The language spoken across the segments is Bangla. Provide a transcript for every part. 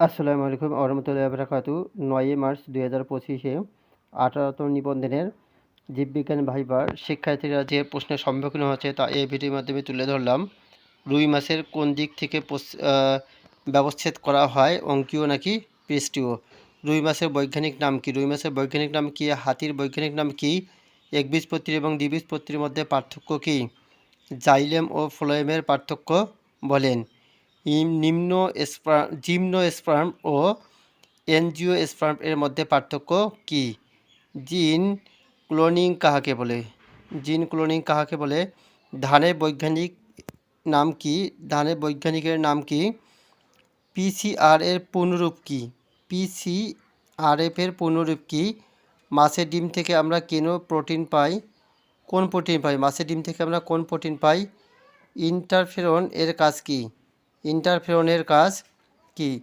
আসসালামু আলাইকুম। আহমতুল্লাহ বরাকাতু নয়ই মার্চ দুই হাজার পঁচিশে আঠারোতম নিবন্ধনের জীববিজ্ঞান ভাইবার শিক্ষার্থীরা যে প্রশ্নের সম্মুখীন হচ্ছে তা এই ভিডিওর মাধ্যমে তুলে ধরলাম। রুই মাছের কোন দিক থেকে ব্যবচ্ছেদ করা হয়, অঙ্কীয় নাকি পৃষ্ঠীয়? রুই মাছের বৈজ্ঞানিক নাম কি? রুই মাছের বৈজ্ঞানিক নাম কি? হাতির বৈজ্ঞানিক নাম কি? একবীজপত্রী এবং দ্বিবীজপত্রীর মধ্যে পার্থক্য কি? জাইলেম ও ফ্লোয়েমের পার্থক্য বলেন। নিম্ন স্পার্ম জিম্ন স্পার্ম ও এনজিও স্পার্ম এর মধ্যে পার্থক্য কি? জিন ক্লোনিং কাহাকে বলে? জিন ক্লোনিং কাহাকে বলে? ধানের বৈজ্ঞানিক নাম কি? ধানের বৈজ্ঞানিকের নাম কি? পিসিআর এর পূর্ণরূপ কি? পিসিআরএফ এর পূর্ণরূপ কি? মাছের ডিম থেকে আমরা কেন প্রোটিন পাই? কোন প্রোটিন পাই? মাছের ডিম থেকে আমরা কোন প্রোটিন পাই? ইন্টারফেরন এর কাজ কি? ইন্টারফেরনের কাজ কি?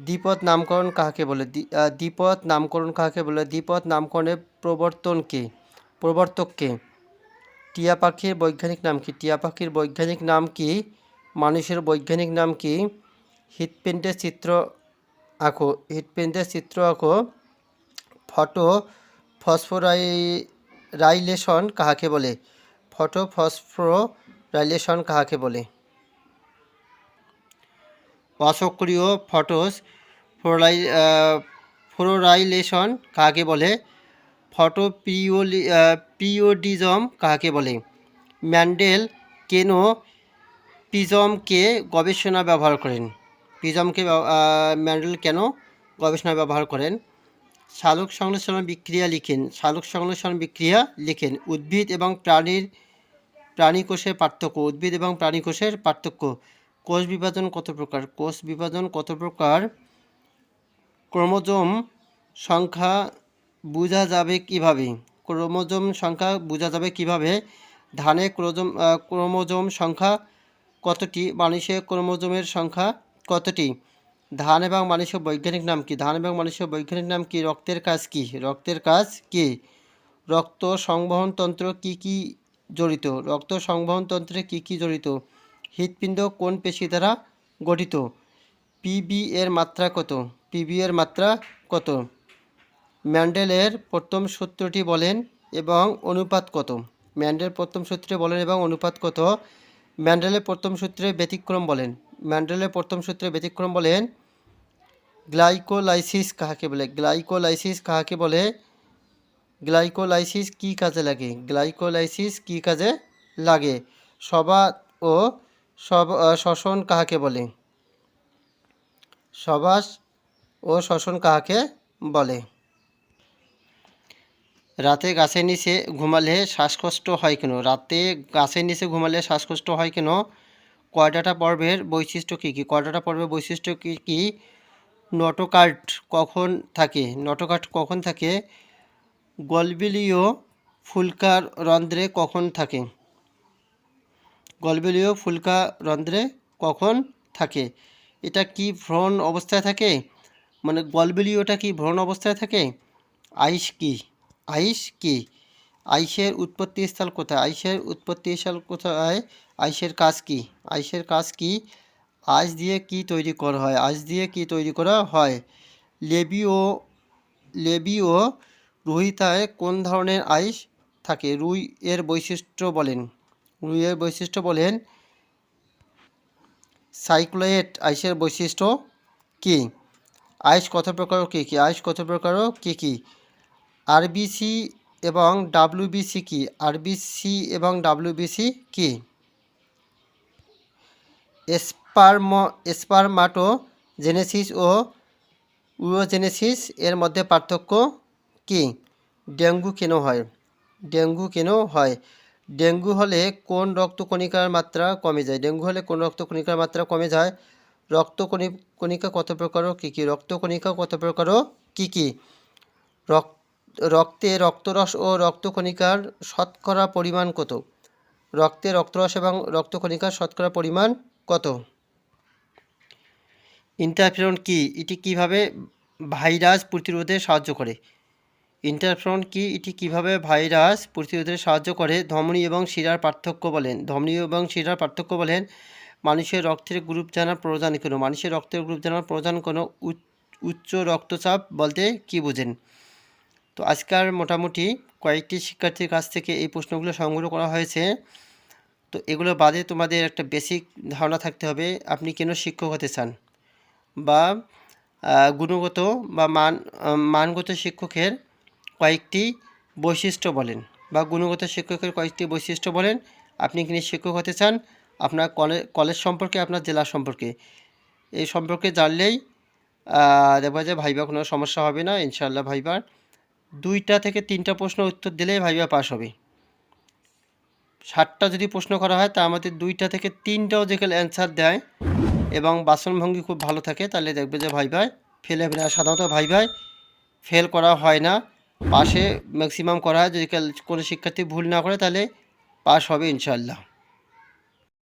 দ্বিপদ নামকরণ কাকে বলে? দ্বি- দ্বিপদ নামকরণ কাকে বলে? দ্বিপদ নামকরণের প্রবর্তনকে প্রবর্তককে টিয়া পাখির বৈজ্ঞানিক নাম কি? টিয়া পাখির বৈজ্ঞানিক নাম কি? মানুষের বৈজ্ঞানিক নাম কি? হৃৎপিণ্ডের চিত্র আঁকো। হৃৎপিণ্ডের চিত্র আঁকো। ফটো ফসফোরাইলেশন কাহাকে বলে? ফটো ফসফোরাইলেশন কাহাকে বলে? অসক্রিয় ফটোস ফ্লোরাই ফ্লোরাইলেশন কাকে বলে? ফটো পিওলি পিওডিজম কাকে বলে? ম্যান্ডেল কেন পিজমকে গবেষণা ব্যবহার করেন? পিজমকে ম্যান্ডেল কেন গবেষণা ব্যবহার করেন? সালোক সংশ্লেষণ বিক্রিয়া লিখেন। সালোক সংশ্লেষণ বিক্রিয়া লিখেন। উদ্ভিদ এবং প্রাণীর প্রাণী কোষের পার্থক্য। উদ্ভিদ এবং প্রাণী কোষের পার্থক্য। কোষ বিভাজন কত প্রকার? কোষ বিভাজন কত প্রকার? ক্রোমোজোম সংখ্যা বোঝা যাবে কীভাবে? ক্রোমোজোম সংখ্যা বোঝা যাবে কীভাবে? ধানে ক্রোজোম ক্রোমোজোম সংখ্যা কতটি? মানুষের ক্রোমোজোমের সংখ্যা কতটি? ধান এবং মানুষের বৈজ্ঞানিক নাম কি? ধান এবং মানুষের বৈজ্ঞানিক নাম কি? রক্তের কাজ কি? রক্তের কাজ কি? রক্ত সংবহন তন্ত্র কি কি জড়িত? রক্ত সংবহন তন্ত্রে কি কি জড়িত? হৃৎপিণ্ড কোন পেশি দ্বারা গঠিত? পিবি এর মাত্রা কত? পিবি এর মাত্রা কত? ম্যান্ডেলের প্রথম সূত্রটি বলেন এবং অনুপাত কত? ম্যান্ডেল প্রথম সূত্রে বলেন এবং অনুপাত কত? ম্যান্ডেলের প্রথম সূত্রে ব্যতিক্রম বলেন। ম্যান্ডেলের প্রথম সূত্রে ব্যতিক্রম বলেন গ্লাইকোলাইসিস কাহাকে বলে? গ্লাইকোলাইসিস কাহাকে বলে? গ্লাইকোলাইসিস কি কাজে লাগে? গ্লাইকোলাইসিস কি কাজে লাগে? সবা ও সব শ্বসন কাহাকে বলে? সবাস ও শ্বসন কাহাকে বলে? রাতে গাছের নিচে ঘুমালে শ্বাসকষ্ট হয় কেন? রাতে গাছের নিচে ঘুমালে শ্বাসকষ্ট হয় কেন? কয়ডাটা পর্বের বৈশিষ্ট্য কী কী? কয়ডাটা পর্বের বৈশিষ্ট্য কী কী? নটোকার্ট কখন থাকে? নটোকার্ট কখন থাকে? গলবিলীয় ফুলকার রন্ধ্রে কখন থাকে? গলবিলীয় ফুলকা রন্ধ্রে কখন থাকে? এটা কি ভ্রণ অবস্থায় থাকে? মানে গলবিলীয়টা কি ভ্রণ অবস্থায় থাকে? আইস কি? আইস কি? আইসের উৎপত্তি স্থল কোথায়? আইসের উৎপত্তি স্থল কোথায়? আইসের কাজ কি? আইসের কাজ কি? আইস দিয়ে কি তৈরি করা হয়? আইস দিয়ে কি তৈরি করা হয়? লেবিও লেবিও রুহিতায় কোন ধরনের আইস থাকে? রুই এর বৈশিষ্ট্য বলেন। রুইয়ের বৈশিষ্ট্য বলেন সাইক্লোয়েট আইসের বৈশিষ্ট্য কি? আইস কত প্রকার কী কী? আইস কত প্রকার কী কী? আরবিসি এবং ডাব্লিউবিসি কি? আরবিসি এবং ডাব্লিউবিসি কি? স্পার্ম স্পারমাটো জেনেসিস ও উরোজেনেসিস এর মধ্যে পার্থক্য কি? ডেঙ্গু কেন হয়? ডেঙ্গু কেন হয়? ডেঙ্গু হলে কোন রক্তকণিকার মাত্রা কমে যায়? ডেঙ্গু হলে কোন রক্তকণিকার মাত্রা কমে যায়? রক্তকণি, কণিকা কত প্রকার প্রকারও কী কী? রক্তকণিকা কত প্রকারও কী কী? রক্ত, রক্তে রক্তরস ও রক্তকণিকার শতকরা পরিমাণ কত? রক্তে রক্তরস এবং রক্তকণিকার শতকরা পরিমাণ কত? ইন্টারফেরন কি? এটি কীভাবে ভাইরাস প্রতিরোধে সাহায্য করে? ইন্টারফেরন কি? এটি কীভাবে ভাইরাস প্রতিরোধে সাহায্য করে? ধমনী এবং শিরার পার্থক্য বলেন। ধমনী এবং শিরার পার্থক্য বলেন, মানুষের রক্তের গ্রুপ জানার প্রয়োজন কেন। মানুষের রক্তের গ্রুপ জানার প্রয়োজন কোনো। উচ- উচ্চ রক্তচাপ বলতে কি বোঝেন? তো আজকাল মোটামুটি কয়েকটি শিক্ষার্থীর কাছ থেকে এই প্রশ্নগুলো সংগ্রহ করা হয়েছে। তো এগুলো বাদে তোমাদের একটা বেসিক ধারণা থাকতে হবে, আপনি কেন শিক্ষক হতে চান? বা গুণগত বা মান মানগত শিক্ষকের কয়েকটি বৈশিষ্ট্য বলেন বা গুণগত শিক্ষকের কয়েকটি বৈশিষ্ট্য বলেন। আপনি কিনে শিক্ষক হতে চান? আপনার কলেজ সম্পর্কে আপনার জেলা সম্পর্কে। এই সম্পর্কে জানলেই আহ, দেখবা যে ভাইবা কোনো সমস্যা হবে না ইনশাল্লাহ ভাইবার দুইটা থেকে তিনটা প্রশ্ন উত্তর দিলেই ভাইবা পাস হবে। ষাটটা যদি প্রশ্ন করা হয় তা আমাদের দুইটা থেকে তিনটাও যেগুলো অ্যান্সার দেয় এবং বাসনভঙ্গি খুব ভালো থাকে তাহলে দেখবে যে ভাই ভাই ফেল হবে না। সাধারণত ভাই ভাই ফেল করা হয় না। পাশে ম্যাক্সিমাম করা হয়। যদি কোনো শিক্ষার্থী ভুল না করে তাহলে পাশ হবে ইনশাল্লাহ